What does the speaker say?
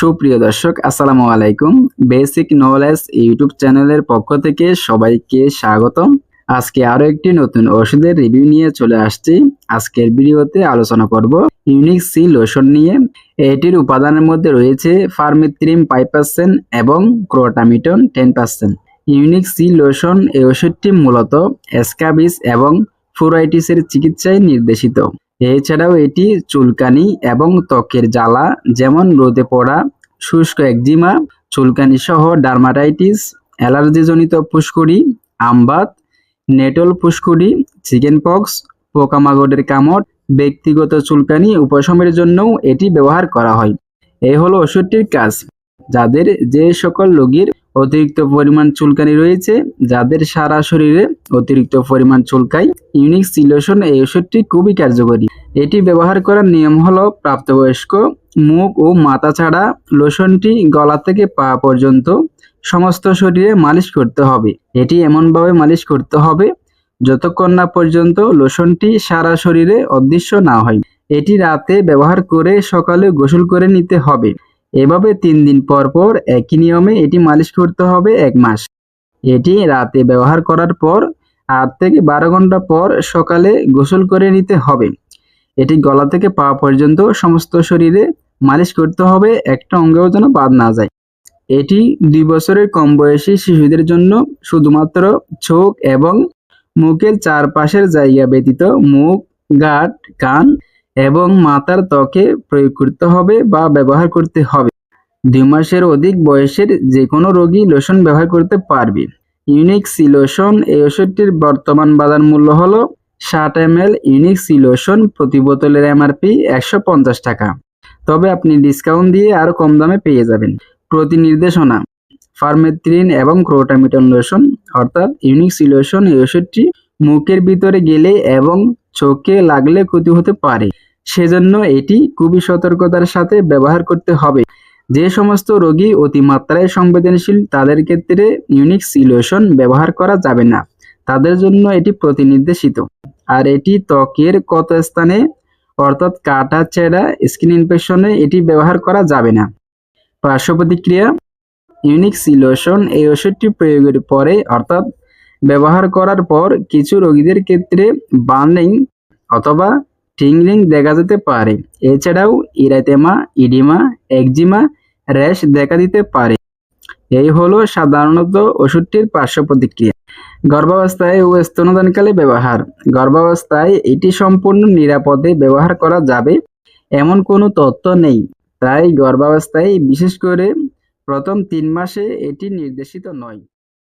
সুপ্রিয় দর্শক, আসসালামু আলাইকুম। বেসিক নলেজ ইউটিউব চ্যানেলের পক্ষ থেকে সবাইকে স্বাগতম। আজকে আরও একটি নতুন ওষুধের রিভিউ নিয়ে চলে আসছি। আজকের ভিডিওতে আলোচনা করব ইউনিক সি লোশন নিয়ে। এটির উপাদানের মধ্যে রয়েছে ফার্মিথ্রিম ফাইভ পার্সেন্ট এবং crotamiton ten percent. Unique C lotion এই ওষুধটি মূলত স্ক্যাবিস এবং ফুরাইটিসের চিকিৎসায় নির্দেশিত। এছাড়াও এটি চুলকানি এবং ত্বকের জ্বালা, যেমন রোদে পড়া, শুষ্ক একজিমা চুলকানি সহ ডার্মাটাইটিস, অ্যালার্জিজনিত ফুসকুড়ি, আমবাত, নেটল ফুসকুড়ি, চিকেন পক্স, পোকামাকড়ের কামড়, ব্যক্তিগত চুলকানি, উপশমের জন্যও এটি ব্যবহার করা হয়। এই হলো ওষুধটির কাজ। যাদের যে সকল রোগীর অতিরিক্ত পরিমাণ চুলকানি রয়েছে, যাদের সারা শরীরে অতিরিক্ত পরিমাণ চুলকায়, ইউনিক সিলোশন এই ওষুধটি খুবই কার্যকরী। এটি ব্যবহার করার নিয়ম হলো প্রাপ্তবয়স্ক, মুখ ও মাথা ছাড়া লোশনটি গলা থেকে পা পর্যন্ত সমস্ত শরীরে মালিশ করতে হবে। এটি এমনভাবে মালিশ করতে হবে যতক্ষণ না পর্যন্ত লোশনটি সারা শরীরে অদৃশ্য না হয়। এটি রাতে ব্যবহার করে সকালে গোসল করে নিতে হবে। এভাবে তিন দিন পর পর একই নিয়মে এটি মালিশ করতে হবে এক মাস। এটি রাতে ব্যবহার করার পর আট থেকে বারো ঘণ্টা পর সকালে গোসল করে নিতে হবে। এটি গলা থেকে পা পর্যন্ত সমস্ত শরীরে মালিশ করতে হবে, একটা অঙ্গেও যেন বাদ না যায়। এটি দুই বছরের কম বয়সী শিশুদের জন্য শুধুমাত্র চোখ এবং মুখের চারপাশের জায়গা ব্যতীত মুখ, গাট, কান এবং মাথার ত্বকে প্রয়োগ করতে হবে বা ব্যবহার করতে হবে। দুই মাসের অধিক বয়সের যে কোনো রোগী লোশন ব্যবহার করতে পারবে। ইউনিক সি লোশন এই ওষুধটির বর্তমান বাজার মূল্য হলো ষাট M L unique C lotion প্রতি বোতলের এমআরপি একশো পঞ্চাশ টাকা। তবে আপনি ডিসকাউন্ট দিয়ে আরও কম দামে পেয়ে যাবেন। প্রতি নির্দেশনা ফার্মেথ্রিন এবং ক্রোটামিটন লোশন, অর্থাৎ ইউনিক সি লোশন এই ওষুধটি মুখের ভিতরে গেলে এবং চোখে লাগলে ক্ষতি হতে পারে। সেজন্য এটি খুবই সতর্কতার সাথে ব্যবহার করতে হবে। যে সমস্ত রোগী অতিমাত্রায় সংবেদনশীল, তাদের ক্ষেত্রে ইউনিক সিলোশন ব্যবহার করা যাবে না। তাদের জন্য এটি প্রতিনির্দেশিত। আর এটি ত্বকের কত স্থানে, অর্থাৎ কাটা ছেঁড়া স্কিন ইনফেকশনে এটি ব্যবহার করা যাবে না। পার্শ্ব প্রতিক্রিয়া ইউনিক সিলোশন এই ওষুধটি প্রয়োগের পরে, অর্থাৎ ব্যবহার করার পর, কিছু রোগীদের ক্ষেত্রে বার্নিং অথবা টিংরিং দেখা যেতে পারে। এছাড়াও ইরাতেমা ইডিমা, একজিমা, র্যাশ দেখা দিতে পারে। এই হলো সাধারণত ওষুধটির পার্শ্ব প্রতিক্রিয়া। গর্ভাবস্থায় ও স্তনদানকালে ব্যবহার। গর্ভাবস্থায় এটি সম্পূর্ণ নিরাপদে ব্যবহার করা যাবে, এমন কোনো তথ্য নেই। তাই গর্ভাবস্থায় বিশেষ করে প্রথম তিন মাসে এটি নির্দেশিত নয়।